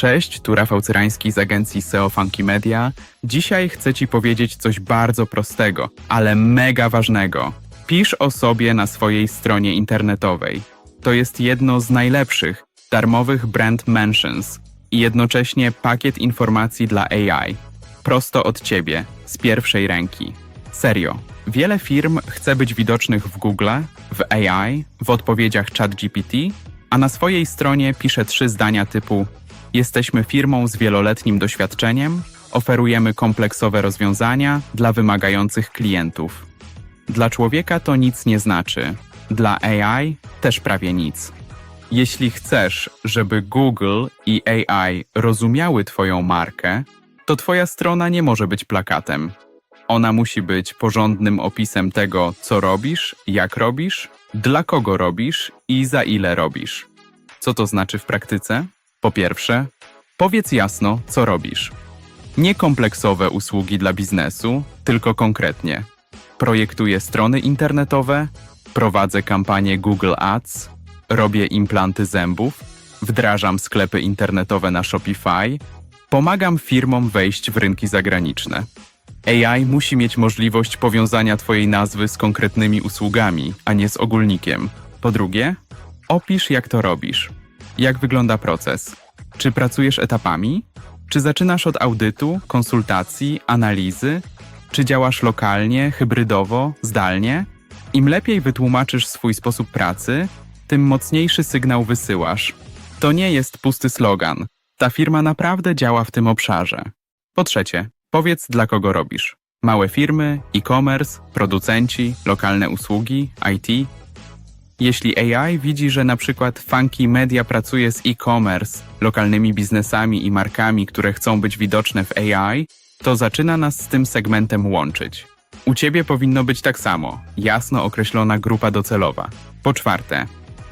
Cześć, tu Rafał Cyrański z agencji SEO Funky Media. Dzisiaj chcę Ci powiedzieć coś bardzo prostego, ale mega ważnego. Pisz o sobie na swojej stronie internetowej. To jest jedno z najlepszych darmowych brand mentions i jednocześnie pakiet informacji dla AI. Prosto od Ciebie, z pierwszej ręki. Serio. Wiele firm chce być widocznych w Google, w AI, w odpowiedziach ChatGPT, a na swojej stronie pisze trzy zdania typu Jesteśmy firmą z wieloletnim doświadczeniem, oferujemy kompleksowe rozwiązania dla wymagających klientów. Dla człowieka to nic nie znaczy, dla AI też prawie nic. Jeśli chcesz, żeby Google i AI rozumiały Twoją markę, to Twoja strona nie może być plakatem. Ona musi być porządnym opisem tego, co robisz, jak robisz, dla kogo robisz i za ile robisz. Co to znaczy w praktyce? Po pierwsze, powiedz jasno, co robisz. Nie kompleksowe usługi dla biznesu, tylko konkretnie. Projektuję strony internetowe, prowadzę kampanię Google Ads, robię implanty zębów, wdrażam sklepy internetowe na Shopify, pomagam firmom wejść w rynki zagraniczne. AI musi mieć możliwość powiązania Twojej nazwy z konkretnymi usługami, a nie z ogólnikiem. Po drugie, opisz jak to robisz. Jak wygląda proces? Czy pracujesz etapami? Czy zaczynasz od audytu, konsultacji, analizy? Czy działasz lokalnie, hybrydowo, zdalnie? Im lepiej wytłumaczysz swój sposób pracy, tym mocniejszy sygnał wysyłasz. To nie jest pusty slogan. Ta firma naprawdę działa w tym obszarze. Po trzecie, powiedz dla kogo robisz. Małe firmy, e-commerce, producenci, lokalne usługi, IT. Jeśli AI widzi, że na przykład Funky Media pracuje z e-commerce, lokalnymi biznesami i markami, które chcą być widoczne w AI, to zaczyna nas z tym segmentem łączyć. U Ciebie powinno być tak samo, jasno określona grupa docelowa. Po czwarte,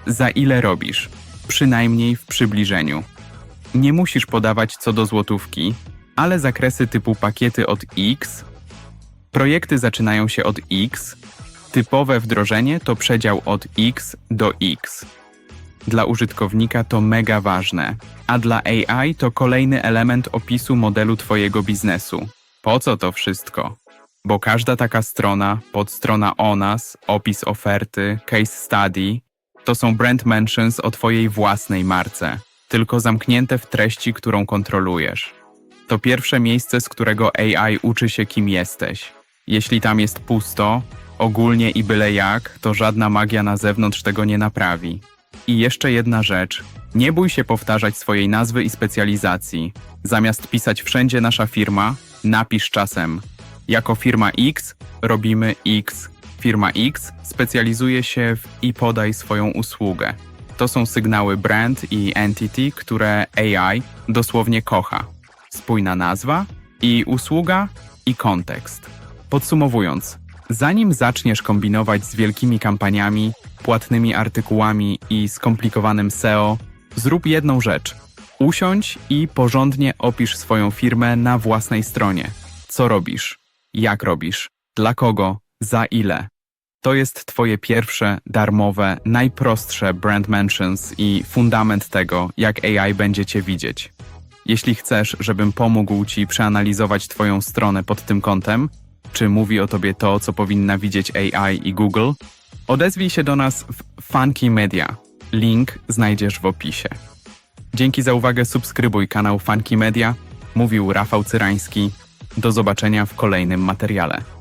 za ile robisz? Przynajmniej w przybliżeniu. Nie musisz podawać co do złotówki, ale zakresy typu pakiety od X, projekty zaczynają się od X, typowe wdrożenie to przedział od X do X. Dla użytkownika to mega ważne, a dla AI to kolejny element opisu modelu Twojego biznesu. Po co to wszystko? Bo każda taka strona, podstrona o nas, opis oferty, case study, to są brand mentions o Twojej własnej marce, tylko zamknięte w treści, którą kontrolujesz. To pierwsze miejsce, z którego AI uczy się, kim jesteś. Jeśli tam jest pusto, ogólnie i byle jak, to żadna magia na zewnątrz tego nie naprawi. I jeszcze jedna rzecz. Nie bój się powtarzać swojej nazwy i specjalizacji. Zamiast pisać wszędzie nasza firma, napisz czasem. Jako firma X robimy X. Firma X specjalizuje się w i podaj swoją usługę. To są sygnały brand i entity, które AI dosłownie kocha. Spójna nazwa i usługa i kontekst. Podsumowując, zanim zaczniesz kombinować z wielkimi kampaniami, płatnymi artykułami i skomplikowanym SEO, zrób jedną rzecz. Usiądź i porządnie opisz swoją firmę na własnej stronie. Co robisz? Jak robisz? Dla kogo? Za ile? To jest Twoje pierwsze, darmowe, najprostsze brand mentions i fundament tego, jak AI będzie Cię widzieć. Jeśli chcesz, żebym pomógł Ci przeanalizować Twoją stronę pod tym kątem, czy mówi o Tobie to, co powinna widzieć AI i Google, odezwij się do nas w Funky Media. Link znajdziesz w opisie. Dzięki za uwagę, subskrybuj kanał Funky Media. Mówił Rafał Cyrański. Do zobaczenia w kolejnym materiale.